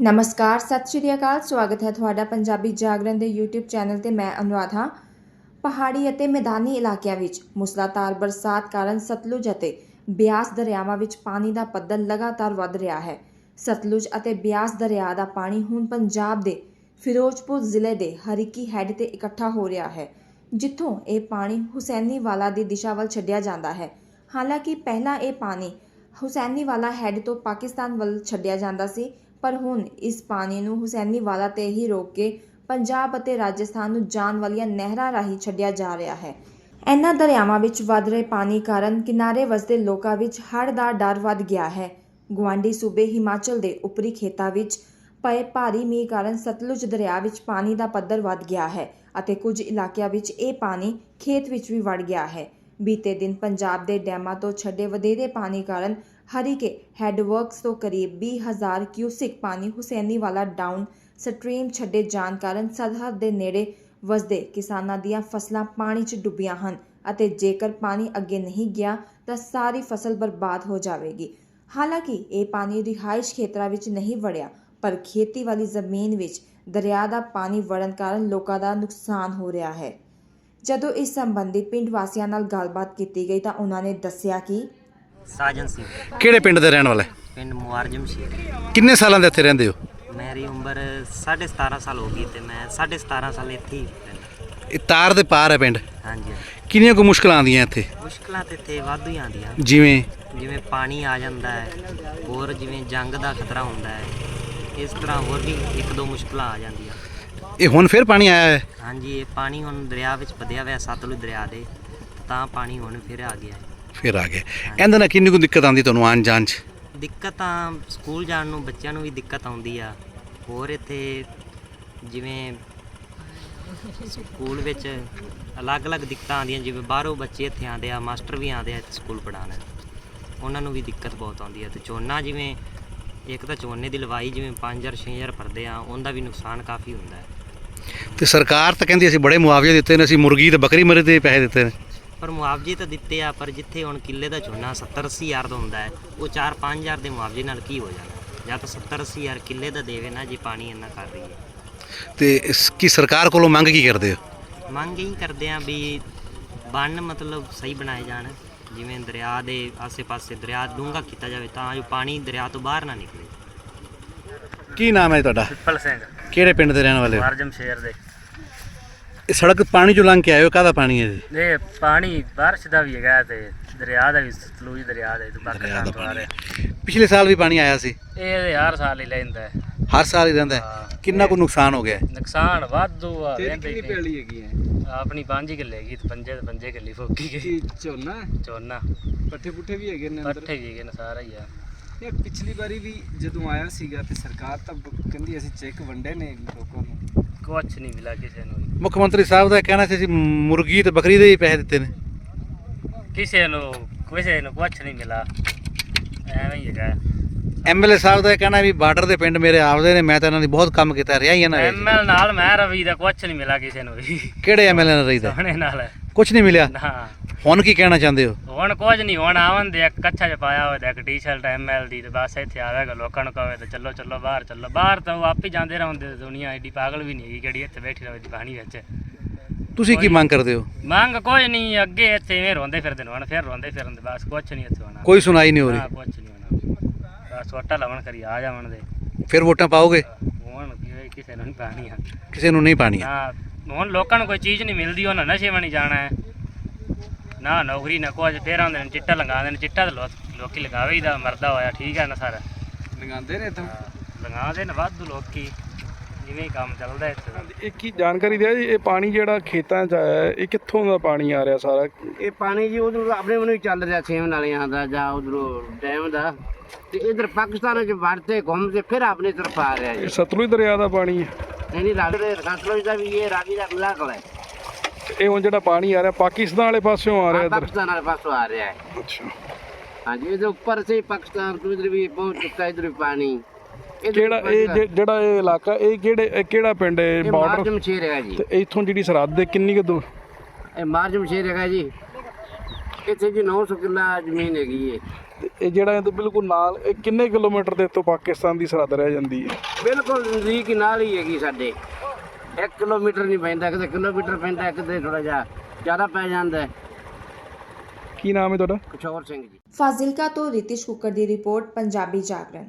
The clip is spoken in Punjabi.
ਨਮਸਕਾਰ, ਸਤਿ ਸ਼੍ਰੀ ਅਕਾਲ। ਸਵਾਗਤ ਹੈ ਤੁਹਾਡਾ ਪੰਜਾਬੀ ਜਾਗਰਣ ਦੇ YouTube ਚੈਨਲ ਤੇ ਮੈਂ ਅਨੁਰਾਧ। ਹਾਂ ਪਹਾੜੀ ਅਤੇ ਮੈਦਾਨੀ ਇਲਾਕਿਆਂ ਵਿੱਚ ਮੁਸਲਾਧਾਰ ਬਰਸਾਤ ਕਾਰਨ ਸਤਲੁਜ ਅਤੇ ਬਿਆਸ ਦਰਿਆਵਾਂ ਵਿੱਚ ਪਾਣੀ ਦਾ ਪੱਧਰ ਲਗਾਤਾਰ ਵੱਧ ਰਿਹਾ ਹੈ। ਸਤਲੁਜ ਅਤੇ ਬਿਆਸ ਦਰਿਆ ਦਾ ਪਾਣੀ ਹੁਣ ਪੰਜਾਬ ਦੇ ਫਿਰੋਜ਼ਪੁਰ ਜ਼ਿਲ੍ਹੇ ਦੇ ਹਰੀਕੀ ਹੈੱਡ ਤੇ ਇਕੱਠਾ ਹੋ ਰਿਹਾ ਹੈ, ਜਿੱਥੋਂ ਇਹ ਪਾਣੀ ਹੁਸੈਨੀਵਾਲਾ ਦੀ ਦਿਸ਼ਾ ਵੱਲ ਛੱਡਿਆ ਜਾਂਦਾ ਹੈ। ਹਾਲਾਂਕਿ ਪਹਿਲਾਂ ਇਹ ਪਾਣੀ ਹੁਸੈਨੀਵਾਲਾ ਹੈੱਡ ਤੋਂ ਪਾਕਿਸਤਾਨ ਵੱਲ ਛੱਡਿਆ ਜਾਂਦਾ ਸੀ ਪਰ ਹੁਣ ਇਸ ਪਾਣੀ ਨੂੰ ਹੁਸੈਨੀ ਵਾਲਾ ਤੇ ਹੀ ਰੋਕ ਕੇ ਪੰਜਾਬ ਅਤੇ ਰਾਜਸਥਾਨ ਨੂੰ ਜਾਣ ਵਾਲੀਆਂ ਨਹਿਰਾਂ ਰਾਹੀਂ ਛੱਡਿਆ ਜਾ ਰਿਹਾ ਹੈ। ਇਹਨਾਂ ਦਰਿਆਵਾਂ ਵਿੱਚ ਵੱਧ ਰਹੇ ਪਾਣੀ ਕਾਰਨ ਕਿਨਾਰੇ ਵਸਦੇ ਲੋਕਾਂ ਵਿੱਚ ਹੜ੍ਹ ਦਾ ਡਰ ਵੱਧ ਗਿਆ ਹੈ। ਗੁਆਂਢੀ ਸੂਬੇ ਹਿਮਾਚਲ ਦੇ ਉੱਪਰੀ ਖੇਤਾਂ ਵਿੱਚ ਪਏ ਭਾਰੀ ਮੀਂਹ ਕਾਰਨ ਸਤਲੁਜ ਦਰਿਆ ਵਿੱਚ ਪਾਣੀ ਦਾ ਪੱਧਰ ਵੱਧ ਗਿਆ ਹੈ ਅਤੇ ਕੁਝ ਇਲਾਕਿਆਂ ਵਿੱਚ ਇਹ ਪਾਣੀ ਖੇਤ ਵਿੱਚ ਵੀ ਵੜ ਗਿਆ ਹੈ। ਬੀਤੇ ਦਿਨ ਪੰਜਾਬ ਦੇ ਡੈਮਾਂ ਤੋਂ ਛੱਡੇ ਵਧੇਰੇ ਪਾਣੀ ਕਾਰਨ ਹਰੀਕੇ ਹੈੱਡਵਰਕਸ ਤੋਂ ਕਰੀਬ 20000 ਕਿਊਸਿਕ ਪਾਣੀ ਹੁਸੈਨੀਵਾਲਾ ਡਾਊਨ ਸਟਰੀਮ ਛੱਡੇ ਜਾਣ ਕਾਰਨ ਸਰਹੱਦ ਦੇ ਨੇੜੇ ਵਸਦੇ ਕਿਸਾਨਾਂ ਦੀਆਂ ਫਸਲਾਂ ਪਾਣੀ 'ਚ ਡੁੱਬੀਆਂ ਹਨ ਅਤੇ ਜੇਕਰ ਪਾਣੀ ਅੱਗੇ ਨਹੀਂ ਗਿਆ ਤਾਂ ਸਾਰੀ ਫਸਲ ਬਰਬਾਦ ਹੋ ਜਾਵੇਗੀ। ਹਾਲਾਂਕਿ ਇਹ ਪਾਣੀ ਰਿਹਾਇਸ਼ ਖੇਤਰਾਂ ਵਿੱਚ ਨਹੀਂ ਵੜਿਆ, ਪਰ ਖੇਤੀ ਵਾਲੀ ਜ਼ਮੀਨ ਵਿੱਚ ਦਰਿਆ ਦਾ ਪਾਣੀ ਵੜਨ ਕਾਰਨ ਲੋਕਾਂ ਦਾ ਨੁਕਸਾਨ ਹੋ ਰਿਹਾ ਹੈ। ਜਦੋਂ ਇਸ ਸੰਬੰਧੀ ਪਿੰਡ ਵਾਸੀਆਂ ਨਾਲ ਗੱਲਬਾਤ ਕੀਤੀ ਗਈ ਤਾਂ ਉਹਨਾਂ ਨੇ ਦੱਸਿਆ ਕਿ ਸਾਜਨ ਸਿੰਘ। ਕਿਹੜੇ ਪਿੰਡ ਦੇ ਰਹਿਣ ਵਾਲੇ ਪਿੰਡ ਮੁਆਰਜਮ ਸ਼ੇਰ। ਕਿੰਨੇ ਸਾਲਾਂ ਦੇ ਇੱਥੇ ਰਹਿੰਦੇ ਹੋ? ਮੇਰੀ ਉਮਰ 17.5 ਸਾਲ ਹੋ ਗਈ ਤੇ ਮੈਂ 17.5 ਸਾਲ ਇੱਥੇ ਹੀ ਰਹਿੰਦਾ। ਇਹ ਤਾਰ ਦੇ ਪਾਰ ਹੈ ਪਿੰਡ? ਹਾਂਜੀ। ਕਿੰਨੀਆਂ ਕੁ ਮੁਸ਼ਕਲਾਂ ਆਉਂਦੀਆਂ ਇੱਥੇ? ਮੁਸ਼ਕਲਾਂ ਤੇ ਇੱਥੇ ਵਾਧੂ ਹੀ ਆਉਂਦੀਆਂ। ਜਿਵੇਂ? ਜਿਵੇਂ ਪਾਣੀ ਆ ਜਾਂਦਾ ਹੈ ਹੋਰ ਜਿਵੇਂ ਜੰਗ ਦਾ ਖਤਰਾ ਹੁੰਦਾ ਹੈ ਇਸ ਤਰ੍ਹਾਂ ਹੋਰ ਵੀ ਇੱਕ ਦੋ ਮੁਸ਼ਕਲਾਂ ਆ ਜਾਂਦੀਆਂ। ਇਹ ਹੁਣ ਫਿਰ ਪਾਣੀ ਆਇਆ ਹੈ? ਹਾਂਜੀ ਇਹ ਪਾਣੀ ਹੁਣ ਦਰਿਆ ਵਿੱਚ ਵਧਿਆ ਹੋਇਆ ਸਤਲੁਜ ਦਰਿਆ ਦੇ ਤਾਂ ਪਾਣੀ ਹੁਣ ਫਿਰ ਆ ਗਿਆ ਹੈ। ਫਿਰ ਆ ਗਿਆ ਇਹਦੇ ਨਾਲ ਕਿੰਨੀ ਕੁ ਦਿੱਕਤ ਆਉਂਦੀ ਤੁਹਾਨੂੰ ਆਉਣ ਜਾਣ 'ਚ? ਦਿੱਕਤ ਤਾਂ ਸਕੂਲ ਜਾਣ ਨੂੰ ਬੱਚਿਆਂ ਨੂੰ ਵੀ ਦਿੱਕਤ ਆਉਂਦੀ ਆ। ਹੋਰ ਇੱਥੇ ਜਿਵੇਂ ਸਕੂਲ ਵਿੱਚ ਅਲੱਗ-ਅਲੱਗ ਦਿੱਕਤਾਂ ਆਉਂਦੀਆਂ ਜਿਵੇਂ ਬਾਹਰੋਂ ਬੱਚੇ ਇੱਥੇ ਆਉਂਦੇ ਆ ਮਾਸਟਰ ਵੀ ਆਉਂਦੇ ਆ ਇੱਥੇ ਸਕੂਲ ਪੜ੍ਹਾਉਣ। ਉਹਨਾਂ ਨੂੰ ਵੀ ਦਿੱਕਤ ਬਹੁਤ ਆਉਂਦੀ ਆ। ਤੇ ਝੋਨਾ ਜਿਵੇਂ ਇੱਕ ਤਾਂ ਝੋਨੇ ਦੀ ਲਵਾਈ ਜਿਵੇਂ 5000 6000 ਭਰਦੇ ਆ ਉਹਦਾ ਵੀ ਨੁਕਸਾਨ ਕਾਫੀ ਹੁੰਦਾ। ਹੈ ਤੇ ਸਰਕਾਰ ਤਾਂ ਕਹਿੰਦੀ ਅਸੀਂ ਬੜੇ ਮੁਆਵਜ਼ੇ ਦਿੱਤੇ ਨੇ ਅਸੀਂ ਮੁਰਗੀ ਤੇ ਬੱਕਰੀ ਮਰੇ ਦੇ ਪੈਸੇ ਦਿੱਤੇ ਨੇ। ਪਰ ਮੁਆਵਜ਼ੇ ਤਾਂ ਦਿੱਤੇ ਆ ਪਰ ਜਿੱਥੇ ਹੁਣ ਕਿੱਲੇ ਦਾ ਝੋਨਾ 70 80 ਹਜ਼ਾਰ ਦਾ ਹੁੰਦਾ ਹੈ ਉਹ 4 5000 ਦੇ ਮੁਆਵਜ਼ੇ ਨਾਲ ਕੀ ਹੋ ਜਾਣਾ? ਜਾਂ ਤਾਂ 70 80 ਹਜ਼ਾਰ ਕਿੱਲੇ ਦਾ ਦੇਵੇ ਨਾ ਜੇ ਪਾਣੀ ਇੰਨਾ ਕਰ ਰਹੀ ਹੈ। ਤੇ ਇਸ ਕੀ ਸਰਕਾਰ ਕੋਲੋਂ ਮੰਗ ਕੀ ਕਰਦੇ ਹੋ? ਮੰਗ ਇਹੀ ਕਰਦੇ ਆ ਵੀ ਬੰਨ ਮਤਲਬ ਸਹੀ ਬਣਾਏ ਜਾਣ ਜਿਵੇਂ ਦਰਿਆ ਦੇ ਆਸੇ-ਪਾਸੇ ਦਰਿਆ ਡੂੰਘਾ ਕੀਤਾ ਜਾਵੇ ਤਾਂ ਜੋ ਪਾਣੀ ਦਰਿਆ ਤੋਂ ਬਾਹਰ ਨਾ ਨਿਕਲੇ। ਕੀ ਨਾਮ ਹੈ ਤੁਹਾਡਾ? ਪਿੱਪਲ ਸਿੰਘ। ਕਿਹੜੇ ਪਿੰਡ ਦੇ ਰਹਿਣ ਵਾਲੇ ਹੋ? ਮਾਰਜਮ ਸ਼ੇਰ ਦੇ। ਇਹ ਸੜਕ ਪਾਣੀ ਚੋਂ ਲੰਘ ਕੇ ਆਏ ਹੋ ਕਾਹਦਾ ਪਾਣੀ ਹੈ ਜੀ ਇਹ ਪਾਣੀ ਬਾਰਿਸ਼ ਦਾ ਵੀ ਹੈਗਾ ਤੇ ਦਰਿਆ ਦਾ ਵੀ ਸਤਲੁਜ ਦਰਿਆ ਦਾ ਤੇ ਦਰਿਆ ਪਾਕਿਸਤਾਨ ਦਾ ਤੋਂ ਆ ਪਾਣੀ ਰਿਹਾ ਪਿਛਲੇ ਸਾਲ ਵੀ ਪਾਣੀ ਆਇਆ ਸੀ? ਇਹ ਹਰ ਸਾਲ ਹੀ ਲੈਂਦਾ ਹੈ। ਹਰ ਸਾਲ ਹੀ ਰਹਿੰਦਾ ਹੈ। ਕਿੰਨਾ ਕੁ ਨੁਕਸਾਨ ਹੋ ਗਿਆ ਹੈ? ਨੁਕਸਾਨ ਵਾਧੂ ਆ ਰਹਿੰਦੇ ਹੀ ਨਹੀਂ। ਪੈਲੀ ਹੈਗੀ ਹੈ? ਆਪਣੀ ਪੰਜ ਕਿੱਲੇ ਹੈਗੀ ਤੇ ਪੰਜੇ ਤੇ ਪੰਜੇ ਕਿੱਲੇ ਫੋਕੀ ਗਈ ਕੀ ਝੋਨਾ ਝੋਨਾ। ਪੱਠੇ ਪੁੱਠੇ ਵੀ ਹੈਗੇ ਨੇ ਅੰਦਰ? ਪੱਠੇ ਹੈਗੇ ਨੇ ਸਾਰਾ ਹੀ ਆ। ਇਹ ਪਿਛਲੀ ਵਾਰੀ ਵੀ ਜਦੋਂ ਆਇਆ ਸੀਗਾ ਤੇ ਸਰਕਾਰ ਤਾਂ ਬ- ਕਹਿੰਦੀ ਅਸੀਂ ਚੈੱਕ ਵੰਡੇ ਨੇ ਲੋਕਾਂ ਨੂੰ। ਕੁਛ ਨਹੀਂ ਮਿਲਾ ਕਿਸੇ ਨੂੰ ਵੀ। ਮੁੱਖ ਮੰਤਰੀ ਸਾਹਿਬ ਦਾ ਕਹਿਣਾ ਸੀ ਅਸੀਂ ਮੁਰਗੀ ਤੇ ਬੱਕਰੀ ਦੇ ਹੀ ਪੈਸੇ ਦਿੱਤੇ ਨੇ। ਕਿਸੇ ਨੂੰ ਕਿਸੇ ਨੂੰ ਕੁਛ ਨਹੀਂ ਮਿਲਾ ਐਵੇਂ ਹੀ ਹੈਗਾ। ਐਮਐਲਏ ਸਾਹਿਬ ਦਾ ਇਹ ਕਹਿਣਾ ਵੀ ਬਾਰਡਰ ਦੇ ਪਿੰਡ ਮੇਰੇ ਆਪਦੇ ਨੇ ਮੈਂ ਤਾਂ ਇਹਨਾਂ ਦੀ ਬਹੁਤ ਕੰਮ ਕੀਤਾ ਰਿਹਾ ਹੀ ਇਹਨਾਂ ਵਿੱਚ। ਐਮਐਲ ਨਾਲ ਮੈਂ ਰਵੀ ਦਾ ਕੁਛ ਨਹੀਂ ਮਿਲਾ ਕਿਸੇ ਨੂੰ ਵੀ ਕਿਹੜੇ ਐਮਐਲਏ ਨਾਲ ਰਹੀਦਾ ਸੋਹਣੇ ਨਾਲ। ਕੁਝ ਨਹੀਂ ਮਿਲਿਆ। ਹੁਣ ਕੀ ਕਹਿਣਾ ਚਾਹੁੰਦੇ ਹੋ? ਹੁਣ ਕੁਝ ਨਹੀਂ ਹੁਣ ਆਵਨ ਦੇ ਇੱਕ ਕੱਛਾ ਜਿਹਾ ਪਾਇਆ ਹੋਇਆ ਤੇ ਇੱਕ ਟੀ-ਸ਼ਰਟ ਐਮਐਲ ਦੀ ਤੇ ਬਸ ਇੱਥੇ ਆਵੇਗਾ ਲੋਕਾਂ ਨੂੰ ਕਹੇ ਤੇ ਚੱਲੋ ਚੱਲੋ ਬਾਹਰ ਚੱਲੋ। ਬਾਹਰ ਤਾਂ ਉਹ ਆਪ ਹੀ ਜਾਂਦੇ ਰਹਿੰਦੇ ਦੁਨੀਆ ਐਡੀ ਪਾਗਲ ਵੀ ਨਹੀਂ ਹੈਗੀ ਕਿਹੜੀ ਇੱਥੇ ਬੈਠੀ ਰਹੇ ਪਾਣੀ ਵਿੱਚ। ਤੁਸੀਂ ਕੀ ਮੰਗ ਕਰਦੇ ਹੋ? ਮੰਗ ਕੁਝ ਨਹੀਂ ਅੱਗੇ ਇੱਥੇ ਇਵੇਂ ਰੋਂਦੇ ਫਿਰਦੇ ਨੇ ਹੁਣ ਫਿਰ ਰੋਂਦੇ ਫਿਰਨ ਦੇ ਬਸ ਕੁਝ ਨਹੀਂ ਇੱਥੇ ਹੋਣਾ। ਕੋਈ ਸੁਣਾਈ ਨਹੀਂ ਹੋ ਹਾਂ ਰਹੀ। ਕੁਝ ਨਹੀਂ ਹੋਣਾ। ਬਸ ਵੋਟਾਂ ਲਾਵਣ ਕਰੀ ਆ ਜਾਵਣ ਦੇ ਫਿਰ ਵੋਟਾਂ ਪਾਓਗੇ? ਹੁਣ ਕਿਸੇ ਨੂੰ ਨਹੀਂ ਪਾਣੀ ਆ ਕਿਸੇ ਨੂੰ ਨਹੀਂ ਪਾਣੀ ਨਾ। ਹੁਣ ਲੋਕਾਂ ਨੂੰ ਕੋਈ ਚੀਜ਼ ਨਹੀਂ ਮਿਲਦੀ ਉਹਨਾਂ ਨਸ਼ੇ ਵਣੀ ਜਾਣਾ ਹੈ। ਨਾ ਨੌਕਰੀ ਨਾ ਕੁਝ ਫੇਰ ਆਉਂਦੇ ਨੇ ਚਿੱਟਾ ਲਗਾਉਂਦੇ ਨੇ ਚਿੱਟਾ ਤਾਂ ਲੋਕ- ਲੋਕੀ ਲਗਾਵੇ ਹੀ ਦਾ ਮਰਦਾ ਹੋਇਆ ਠੀਕ ਹੈ ਨਾ ਸਾਰਾ। ਲਗਾਉਂਦੇ ਨੇ ਤਾਂ ਲਗਾਉਂਦੇ ਨੇ ਵਾਧੂ ਲੋਕੀ ਜਿਵੇਂ ਹੀ ਕੰਮ ਚੱਲਦਾ ਇੱਥੇ ਇਹ ਕੀ ਜਾਣਕਾਰੀ ਦਿਆ ਜੀ ਇਹ ਪਾਣੀ ਜਿਹੜਾ ਖੇਤਾਂ 'ਚ ਆਇਆ ਹੈ, ਇਹ ਕਿੱਥੋਂ ਦਾ ਪਾਣੀ ਆ ਰਿਹਾ ਸਾਰਾ? ਇਹ ਪਾਣੀ ਜੀ ਉਧਰ ਆਪਣੇ ਵੱਲੋਂ ਹੀ ਚੱਲ ਰਿਹਾ ਸੇਮ ਨਾਲਿਆਂ ਦਾ ਜਾਂ ਉਧਰੋਂ ਡੈਮ ਦਾ। ਤੇ ਇਧਰ ਪਾਕਿਸਤਾਨ ਵਿੱਚ ਵੜਤੇ ਘੁੰਮ ਕੇ ਫਿਰ ਆਪਣੇ ਤਰਫ ਆ ਰਿਹਾ ਜੀ। ਇਹ ਸਤਲੁਜ ਦਰਿਆ ਦਾ ਪਾਣੀ ਹੈ। ਨਹੀਂ ਰਾਜੇ ਸਤਲੁਜ ਦਾ ਵੀ ਇਹ ਰਾਗੀ ਦਾ ਮਿਲਾਕ ਹੈ। ਤੇ ਇਹ ਹੁਣ ਜਿਹੜਾ ਪਾਣੀ ਆ ਰਿਹਾ ਪਾਕਿਸਤਾਨ ਵਾਲੇ ਪਾਸਿਓਂ ਆ ਰਿਹਾ ਇੱਧਰ। ਪਾਕਿਸਤਾਨ ਵਾਲੇ ਪਾਸੋਂ ਆ ਰਿਹਾ ਹੈ। ਅੱਛਾ। ਹਾਂਜੀ ਇਹਦੇ ਉੱਪਰ ਸੇ ਪਾਕਿਸਤਾਨ ਤੋਂ ਇਧਰ ਵੀ ਪਹੁੰਚ ਚੁੱਕਾ ਇਧਰ ਵੀ ਪਾਣੀ। ਕਿਹੜਾ ਇਹ ਜਿਹੜਾ ਇਹ ਇਲਾਕਾ ਇਹ ਕਿਹੜੇ ਕਿਹੜਾ ਪਿੰਡ ਹੈ ਬਾਰਡਰ ਮਾਰਜਮ ਸ਼ੇਰ ਹੈਗਾ ਜੀ। ਤੇ ਇੱਥੋਂ ਜਿਹੜੀ ਸਰਹੱਦ ਦੇ ਕਿੰਨੀ ਕੁ ਦੂਰ? ਇਹ ਮਾਰਜਮ ਸ਼ੇਰ ਹੈਗਾ ਜੀ। ਇੱਥੇ ਜੀ 900 ਕਿੱਲਾ ਜ਼ਮੀਨ ਹੈਗੀ ਹੈ ਤੇ ਇਹ ਜਿਹੜਾ ਇਹਦੇ ਬਿਲਕੁਲ ਨਾਲ ਇਹ ਕਿੰਨੇ ਕਿਲੋਮੀਟਰ ਦੇ ਤੋਂ ਪਾਕਿਸਤਾਨ ਦੀ ਸਰਹੱਦ ਰਹਿ ਜਾਂਦੀ ਹੈ? ਬਿਲਕੁਲ ਨਜ਼ਦੀਕ ਨਾਲ ਹੀ ਹੈਗੀ ਸਾਡੇ। 1 ਕਿਲੋਮੀਟਰ ਨਹੀਂ ਪੈਂਦਾ ਕਿਤੇ ਕਿਲੋਮੀਟਰ ਪੈਂਦਾ ਕਿਤੇ ਥੋੜਾ ਜਿਹਾ ਜ਼ਿਆਦਾ ਪੈ ਜਾਂਦਾ। ਹੈ। ਕੀ ਨਾਮ ਹੈ ਤੁਹਾਡਾ? ਕਸ਼ੋਰ ਸਿੰਘ ਜੀ। ਫਾਜ਼ਿਲਕਾ ਤੋਂ ਰਿਤਿਸ਼ ਕੁੱਕਰ ਦੀ ਰਿਪੋਰਟ ਪੰਜਾਬੀ ਜਾਗਰਣ।